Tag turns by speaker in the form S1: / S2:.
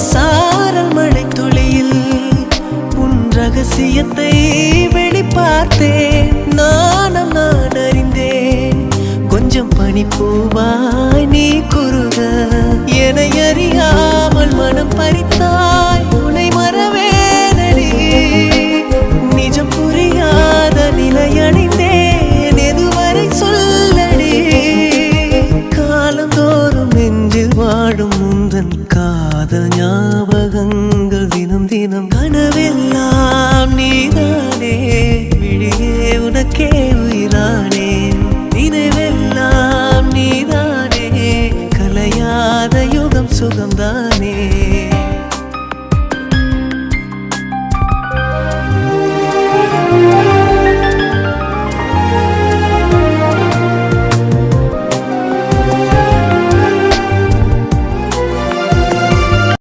S1: சாரல் மழை துளியில் உன் ரகசியத்தை வெளிப்பார்த்தேன். நானும் நான் அறிந்தேன் கொஞ்சம் பனிப்பூவாய் நீ குறுக நெஞ்சில் முந்தன் காதல் ஞாபகங்கள்